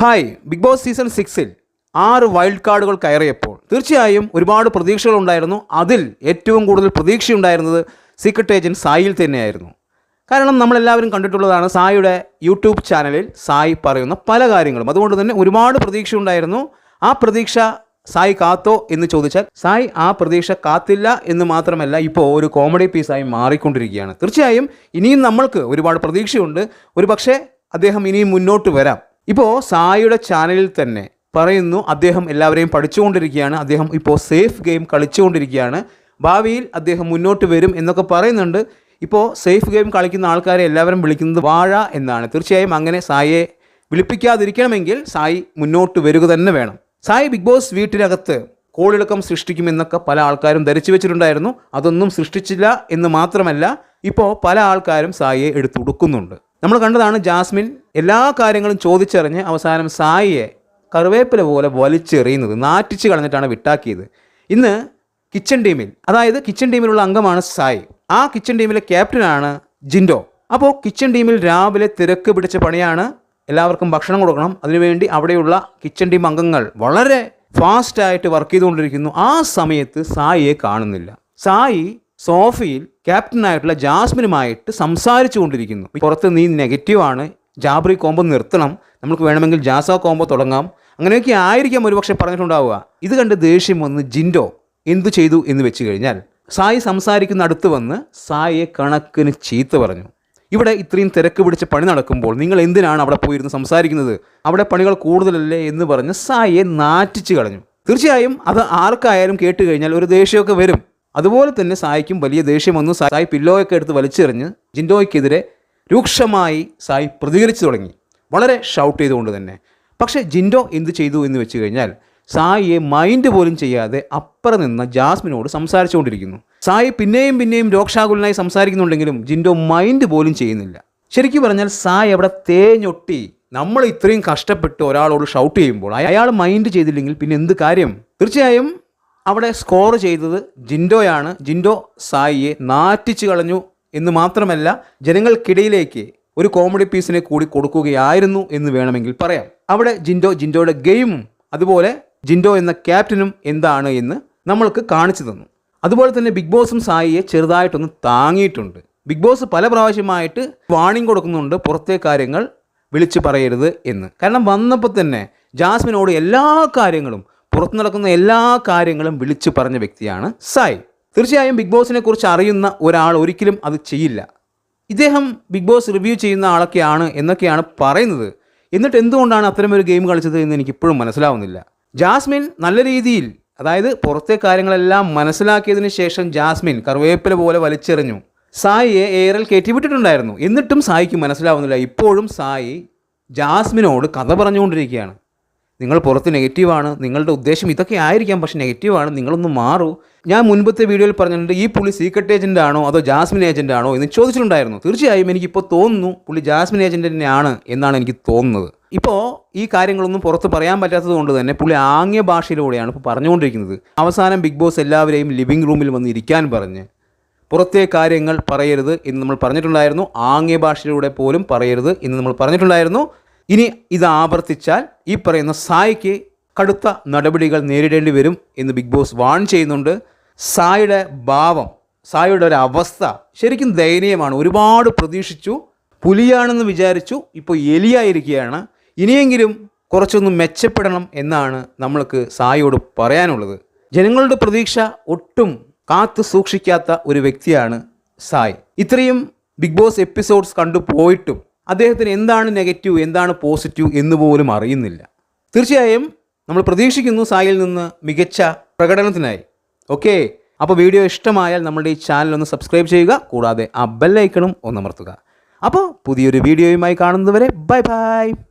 Hi big boss season സിക്സിൽ ആറ് wild കാർഡുകൾ കയറിയപ്പോൾ തീർച്ചയായും ഒരുപാട് പ്രതീക്ഷകളുണ്ടായിരുന്നു അതിൽ ഏറ്റവും കൂടുതൽ പ്രതീക്ഷയുണ്ടായിരുന്നത് സീക്രട്ട് ഏജന്റ് സായിൽ തന്നെയായിരുന്നു. കാരണം നമ്മളെല്ലാവരും കണ്ടിട്ടുള്ളതാണ് സായിയുടെ യൂട്യൂബ് ചാനലിൽ സായി പറയുന്ന പല കാര്യങ്ങളും. അതുകൊണ്ട് തന്നെ ഒരുപാട് പ്രതീക്ഷയുണ്ടായിരുന്നു. ആ പ്രതീക്ഷ സായി കാത്തോ എന്ന് ചോദിച്ചാൽ സായി ആ പ്രതീക്ഷ കാത്തില്ല എന്ന് മാത്രമല്ല ഇപ്പോൾ ഒരു കോമഡി പീസായി മാറിക്കൊണ്ടിരിക്കുകയാണ്. തീർച്ചയായും ഇനിയും നമ്മൾക്ക് ഒരുപാട് പ്രതീക്ഷയുണ്ട്. ഒരു പക്ഷേ അദ്ദേഹം ഇനിയും മുന്നോട്ട് വരാം. ഇപ്പോൾ സായിയുടെ ചാനലിൽ തന്നെ പറയുന്നു അദ്ദേഹം എല്ലാവരെയും പഠിച്ചുകൊണ്ടിരിക്കുകയാണ് അദ്ദേഹം ഇപ്പോൾ സേഫ് ഗെയിം കളിച്ചുകൊണ്ടിരിക്കുകയാണ് ഭാവിയിൽ അദ്ദേഹം മുന്നോട്ട് വരും എന്നൊക്കെ പറയുന്നുണ്ട്. ഇപ്പോൾ സേഫ് ഗെയിം കളിക്കുന്ന ആൾക്കാരെ എല്ലാവരും വിളിക്കുന്നത് വാഴ എന്നാണ്. തീർച്ചയായും അങ്ങനെ സായിയെ വിളിപ്പിക്കാതിരിക്കണമെങ്കിൽ സായി മുന്നോട്ട് വരിക തന്നെ വേണം. സായി ബിഗ് ബോസ് വീട്ടിനകത്ത് കോളിളക്കം സൃഷ്ടിക്കുമെന്നൊക്കെ പല ആൾക്കാരും ധരിച്ചു വെച്ചിട്ടുണ്ടായിരുന്നു. അതൊന്നും സൃഷ്ടിച്ചില്ല എന്ന് മാത്രമല്ല ഇപ്പോൾ പല ആൾക്കാരും സായിയെ എടുത്തുടുക്കുന്നുണ്ട് നമ്മൾ കണ്ടതാണ് ജാസ്മിൻ എല്ലാ കാര്യങ്ങളും ചോദിച്ചറിഞ്ഞ് അവസാനം സായിയെ കറിവേപ്പില പോലെ വലിച്ചെറിയുന്നത് നാറ്റിച്ച് കളഞ്ഞിട്ടാണ് വിട്ടാക്കിയത്. ഇന്ന് കിച്ചൺ ടീമിൽ അതായത് കിച്ചൺ ടീമിലുള്ള അംഗമാണ് സായി. ആ കിച്ചൺ ടീമിലെ ക്യാപ്റ്റനാണ് ജിൻഡോ. അപ്പോൾ കിച്ചൺ ടീമിൽ രാവിലെ തിരക്ക് പിടിച്ച പണിയാണ് എല്ലാവർക്കും ഭക്ഷണം കൊടുക്കണം. അതിനുവേണ്ടി അവിടെയുള്ള കിച്ചൺ ടീം അംഗങ്ങൾ വളരെ ഫാസ്റ്റായിട്ട് വർക്ക് ചെയ്തുകൊണ്ടിരിക്കുന്നു. ആ സമയത്ത് സായിയെ കാണുന്നില്ല. സായി സോഫിയിൽ ക്യാപ്റ്റനായിട്ടുള്ള ജാസ്മിനുമായിട്ട് സംസാരിച്ചു കൊണ്ടിരിക്കുന്നു പുറത്ത് നീ നെഗറ്റീവാണ് ജാബ്രി കോംബോ നിർത്തണം. നമുക്ക് വേണമെങ്കിൽ ജാസ കോംബോ തുടങ്ങാം. അങ്ങനെയൊക്കെ ആയിരിക്കാം ഒരുപക്ഷെ പറഞ്ഞിട്ടുണ്ടാവുക. ഇത് കണ്ട് ദേഷ്യം വന്ന് ജിൻഡോ എന്തു ചെയ്തു എന്ന് വെച്ച് കഴിഞ്ഞാൽ സായി സംസാരിക്കുന്ന അടുത്ത് വന്ന് സായിയെ കണക്കിന് ചീത്ത പറഞ്ഞു. ഇവിടെ ഇത്രയും തിരക്ക് പിടിച്ച പണി നടക്കുമ്പോൾ നിങ്ങൾ എന്തിനാണ് അവിടെ പോയിരുന്ന് സംസാരിക്കുന്നത്? അവിടെ പണികൾ കൂടുതലല്ലേ എന്ന് പറഞ്ഞ് സായിയെ നാറ്റിച്ച് കളഞ്ഞു. തീർച്ചയായും അത് ആർക്കായാലും കേട്ട് കഴിഞ്ഞാൽ ഒരു ദേഷ്യമൊക്കെ വരും. അതുപോലെ തന്നെ സായിക്കും വലിയ ദേഷ്യം വന്നു. സായി പില്ലോയൊക്കെ എടുത്ത് വലിച്ചെറിഞ്ഞ് ജിൻഡോയ്ക്കെതിരെ രൂക്ഷമായി സായി പ്രതികരിച്ചു തുടങ്ങി. വളരെ ഷൗട്ട് ചെയ്തുകൊണ്ട് തന്നെ. പക്ഷേ ജിൻഡോ എന്ത് ചെയ്തു എന്ന് വെച്ച് കഴിഞ്ഞാൽ സായിയെ മൈൻഡ് പോലും ചെയ്യാതെ അപ്പുറം നിന്ന് ജാസ്മിനോട് സംസാരിച്ചുകൊണ്ടിരിക്കുന്നു. സായി പിന്നെയും പിന്നെയും രോക്ഷാകുലനായി സംസാരിക്കുന്നുണ്ടെങ്കിലും ജിൻഡോ മൈൻഡ് പോലും ചെയ്യുന്നില്ല. ശരിക്കും പറഞ്ഞാൽ സായി അവിടെ തേഞ്ഞൊട്ടി നമ്മൾ ഇത്രയും കഷ്ടപ്പെട്ട് ഒരാളോട് ഷൗട്ട് ചെയ്യുമ്പോൾ അയാൾ മൈൻഡ് ചെയ്തില്ലെങ്കിൽ പിന്നെ എന്ത് കാര്യം? തീർച്ചയായും അവിടെ സ്കോർ ചെയ്തത് ജിൻഡോയാണ്. ജിൻഡോ സായിയെ നാറ്റിച്ചു കളഞ്ഞു. എന്ന് മാത്രമല്ല ജനങ്ങൾക്കിടയിലേക്ക് ഒരു കോമഡി പീസിനെ കൂടി കൊടുക്കുകയായിരുന്നു എന്ന് വേണമെങ്കിൽ പറയാം. അവിടെ ജിൻഡോ ജിൻഡോയുടെ ഗെയിമും അതുപോലെ ജിൻഡോ എന്ന ക്യാപ്റ്റനും എന്താണ് എന്ന് നമ്മൾക്ക് കാണിച്ചു തന്നു. അതുപോലെ തന്നെ ബിഗ് ബോസും സായിയെ ചെറുതായിട്ടൊന്ന് താങ്ങിയിട്ടുണ്ട്. ബിഗ് ബോസ് പല പ്രാവശ്യമായിട്ട് വാണിംഗ് കൊടുക്കുന്നുണ്ട് പുറത്തെ കാര്യങ്ങൾ വിളിച്ചു പറയരുത് എന്ന്. കാരണം വന്നപ്പോൾ തന്നെ ജാസ്മിനോട് എല്ലാ കാര്യങ്ങളും പുറത്തു നടക്കുന്ന എല്ലാ കാര്യങ്ങളും വിളിച്ചു പറഞ്ഞ വ്യക്തിയാണ് സായി. തീർച്ചയായും ബിഗ് ബോസിനെ കുറിച്ച് അറിയുന്ന ഒരാൾ ഒരിക്കലും അത് ചെയ്യില്ല. ഇദ്ദേഹം ബിഗ് ബോസ് റിവ്യൂ ചെയ്യുന്ന ആളൊക്കെയാണ് എന്നൊക്കെയാണ് പറയുന്നത്. എന്നിട്ട് എന്തുകൊണ്ടാണ് അത്തരമൊരു ഗെയിം കളിച്ചത് എന്ന് എനിക്ക് ഇപ്പോഴും മനസ്സിലാവുന്നില്ല. ജാസ്മിൻ നല്ല രീതിയിൽ അതായത് പുറത്തെ കാര്യങ്ങളെല്ലാം മനസ്സിലാക്കിയതിന് ശേഷം ജാസ്മിൻ കറുവേപ്പില പോലെ വലിച്ചെറിഞ്ഞു. സായിയെ എയറിൽ കയറ്റിവിട്ടിട്ടുണ്ടായിരുന്നു എന്നിട്ടും സായിക്ക് മനസ്സിലാവുന്നില്ല. ഇപ്പോഴും സായി ജാസ്മിനോട് കഥ പറഞ്ഞുകൊണ്ടിരിക്കുകയാണ്. നിങ്ങൾ പുറത്ത് നെഗറ്റീവാണ് നിങ്ങളുടെ ഉദ്ദേശം ഇതൊക്കെ ആയിരിക്കാം പക്ഷേ നെഗറ്റീവാണ് നിങ്ങളൊന്ന് മാറൂ. ഞാൻ മുൻപത്തെ വീഡിയോയിൽ പറഞ്ഞിട്ടുണ്ട് ഈ പുള്ളി സീക്രട്ട് ഏജന്റ് ആണോ അതോ ജാസ്മിൻ ഏജന്റ് ആണോ എന്ന് ചോദിച്ചിട്ടുണ്ടായിരുന്നു. തീർച്ചയായും എനിക്കിപ്പോൾ തോന്നുന്നു പുള്ളി ജാസ്മിൻ ഏജന്റ് തന്നെയാണ് എന്നാണ് എനിക്ക് തോന്നുന്നത്. ഇപ്പോൾ ഈ കാര്യങ്ങളൊന്നും പുറത്ത് പറയാൻ പറ്റാത്തത് കൊണ്ട് തന്നെ പുള്ളി ആംഗ്യ ഭാഷയിലൂടെയാണ് ഇപ്പോൾ പറഞ്ഞുകൊണ്ടിരിക്കുന്നത്. അവസാനം ബിഗ് ബോസ് എല്ലാവരെയും ലിവിംഗ് റൂമിൽ വന്ന് ഇരിക്കാൻ പറഞ്ഞ് പുറത്തെ കാര്യങ്ങൾ പറയരുത് എന്ന് നമ്മൾ പറഞ്ഞിട്ടുണ്ടായിരുന്നു. ആംഗ്യ ഭാഷയിലൂടെ പോലും പറയരുത് എന്ന് നമ്മൾ പറഞ്ഞിട്ടുണ്ടായിരുന്നു. ഇനി ഇത് ആവർത്തിച്ചാൽ ഈ പറയുന്ന സായിക്ക് കടുത്ത നടപടികൾ നേരിടേണ്ടി വരും എന്ന് ബിഗ് ബോസ് വാൺ ചെയ്യുന്നുണ്ട്. സായിയുടെ ഭാവം സായിയുടെ ഒരു അവസ്ഥ ശരിക്കും ദയനീയമാണ്. ഒരുപാട് പ്രതീക്ഷിച്ചു പുലിയാണെന്ന് വിചാരിച്ചു ഇപ്പോൾ എലിയായിരിക്കുകയാണ്. ഇനിയെങ്കിലും കുറച്ചൊന്ന് മെച്ചപ്പെടണം എന്നാണ് നമ്മൾക്ക് സായിയോട് പറയാനുള്ളത്. ജനങ്ങളുടെ പ്രതീക്ഷ ഒട്ടും കാത്തു സൂക്ഷിക്കാത്ത ഒരു വ്യക്തിയാണ് സായ്. ഇത്രയും ബിഗ് ബോസ് എപ്പിസോഡ്സ് കണ്ടു പോയിട്ടും അദ്ദേഹത്തിന് എന്താണ് നെഗറ്റീവ് എന്താണ് പോസിറ്റീവ് എന്ന് പോലും അറിയുന്നില്ല. തീർച്ചയായും നമ്മൾ പ്രതീക്ഷിക്കുന്നു സായിൽ നിന്ന് മികച്ച പ്രകടനത്തിനായി. ഓക്കെ അപ്പോൾ വീഡിയോ ഇഷ്ടമായാൽ നമ്മുടെ ഈ ചാനൽ ഒന്ന് സബ്സ്ക്രൈബ് ചെയ്യുക. കൂടാതെ ആ ബെല്ലൈക്കണും ഒന്നമർത്തുക അപ്പോൾ പുതിയൊരു വീഡിയോയുമായി കാണുന്നതുവരെ ബൈ ബൈ